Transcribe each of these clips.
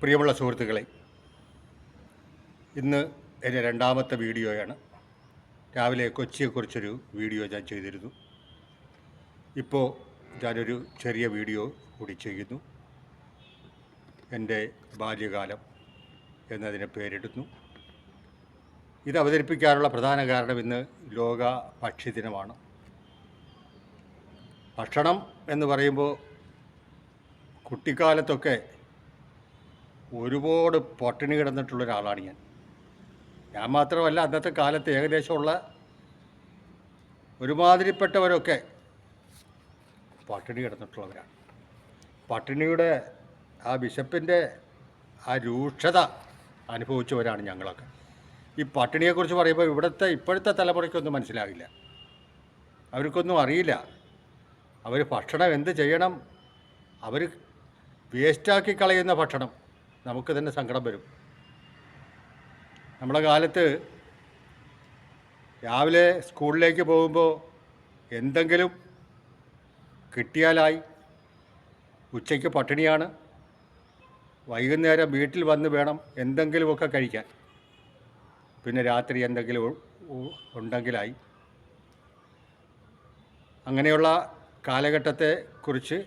പ്രിയമുള്ള സുഹൃത്തുക്കളെ ഇന്ന് എന്റെ രണ്ടാമത്തെ വീഡിയോയാണ്. രാവിലെ കൊച്ചിയെക്കുറിച്ചൊരു വീഡിയോ ഞാൻ ചെയ്തിരുന്നു. ഇപ്പോൾ ഞാനൊരു ചെറിയ വീഡിയോ കൂടി ചെയ്യുന്നു. എന്റെ ബാല്യകാലം എന്നതിന് പേരിടുന്നു. ഇത് അവതരിപ്പിക്കാനുള്ള പ്രധാന കാരണം ഇന്ന് ലോക ഭക്ഷ്യദിനമാണ് ഭക്ഷണം എന്ന് പറയുമ്പോൾ കുട്ടിക്കാലത്തൊക്കെ ഒരുപാട് പട്ടിണി കിടന്നിട്ടുള്ള ഒരാളാണ് ഞാൻ. ഞാൻ മാത്രമല്ല അന്നത്തെ കാലത്ത് ഏകദേശമുള്ള ഒരുമാതിരിപ്പെട്ടവരൊക്കെ പട്ടിണി കിടന്നിട്ടുള്ളവരാണ്. പട്ടിണിയുടെ ആ വിശപ്പിന്റെ ആ രൂക്ഷത അനുഭവിച്ചവരാണ് ഞങ്ങളൊക്കെ. ഈ പട്ടിണിയെക്കുറിച്ച് പറയുമ്പോൾ ഇവിടുത്തെ ഇപ്പോഴത്തെ തലമുറയ്ക്കൊന്നും മനസ്സിലാവില്ല. അവർക്കൊന്നും അറിയില്ല. അവർ ഭക്ഷണം എന്ത് ചെയ്യണം? അവർ വേസ്റ്റാക്കി കളയുന്ന ഭക്ഷണം. നമുക്ക് തന്നെ സങ്കടം വരും. നമ്മുടെ കാലത്ത് രാവിലെ സ്കൂളിലേക്ക് പോകുമ്പോൾ എന്തെങ്കിലും കിട്ടിയാലായി. ഉച്ചയ്ക്ക് പട്ടിണിയാണ്. വൈകുന്നേരം വീട്ടിൽ വന്ന് വേണം എന്തെങ്കിലുമൊക്കെ കഴിക്കാൻ. പിന്നെ രാത്രി എന്തെങ്കിലും ഉണ്ടെങ്കിലായി. അങ്ങനെയുള്ള കാലഘട്ടത്തെക്കുറിച്ച്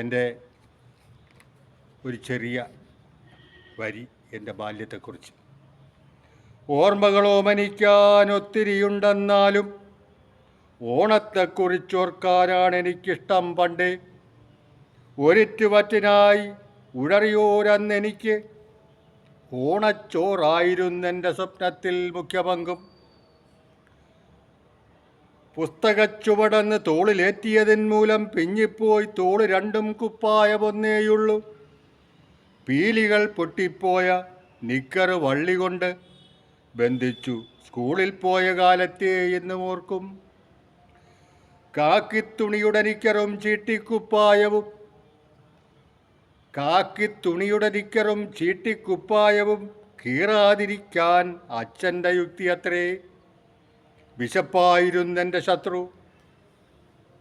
എന്റെ ഒരു ചെറിയ വരി എന്റെ ബാല്യത്തെക്കുറിച്ച്. ഓർമ്മകളോമനിക്കാൻ ഒത്തിരിയുണ്ടെന്നാലും ഓണത്തെക്കുറിച്ചോർക്കാനാണ് എനിക്കിഷ്ടം പണ്ടേ. ഒരിറ്റുവറ്റിനായി ഉഴറിയോരന്നെനിക്ക്. ഓണച്ചോറായിരുന്നെന്റെ സ്വപ്നത്തിൽ മുഖ്യപങ്കും പുസ്തകച്ചുവടെന്ന് തോളിലേറ്റിയതിൻ മൂലം പിഞ്ഞിപ്പോയി തോൾ രണ്ടും കുപ്പായമൊന്നേയുള്ളൂ. പീലികൾ പൊട്ടിപ്പോയ നിക്കർ വള്ളി കൊണ്ട് ബന്ധിച്ചു സ്കൂളിൽ പോയ കാലത്തെ എന്ന് ഓർക്കും. കാക്കിത്തുണിയുടെ നിക്കറും ചീട്ടിക്കുപ്പായവും കാക്കിത്തുണിയുടെ നിക്കറും ചീട്ടിക്കുപ്പായവും കീറാതിരിക്കാൻ അച്ഛന്റെ യുക്തി അത്രേ. വിശപ്പായിരുന്നെന്റെ ശത്രു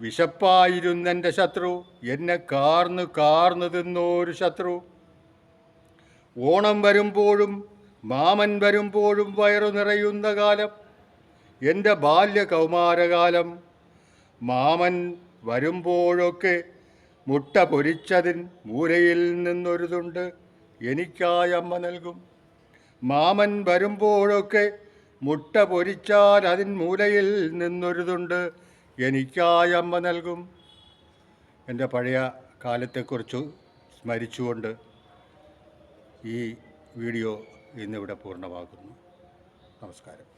വിശപ്പായിരുന്നെന്റെ ശത്രു എന്നെ കാർന്ന് കാർന്ന് തിന്നോരു ശത്രു. ഓണം വരുമ്പോഴും മാമൻ വരുമ്പോഴും വയറു നിറയുന്ന കാലം. എന്റെ ബാല്യ കൗമാരകാലം. മാമൻ വരുമ്പോഴൊക്കെ മുട്ട പൊരിച്ചതിൻ മൂലയിൽ നിന്നൊരുതുണ്ട്. എനിക്കായി അമ്മ നൽകും. മാമൻ വരുമ്പോഴൊക്കെ മുട്ട പൊരിച്ചാൽ അതിൻ മൂലയിൽ നിന്നൊരുതുണ്ട്. എനിക്കായി അമ്മ നൽകും. എന്റെ പഴയ കാലത്തെക്കുറിച്ച് സ്മരിച്ചുകൊണ്ട് ഈ വീഡിയോ ഇന്നിവിടെ പൂർണമാകുന്നു. നമസ്കാരം.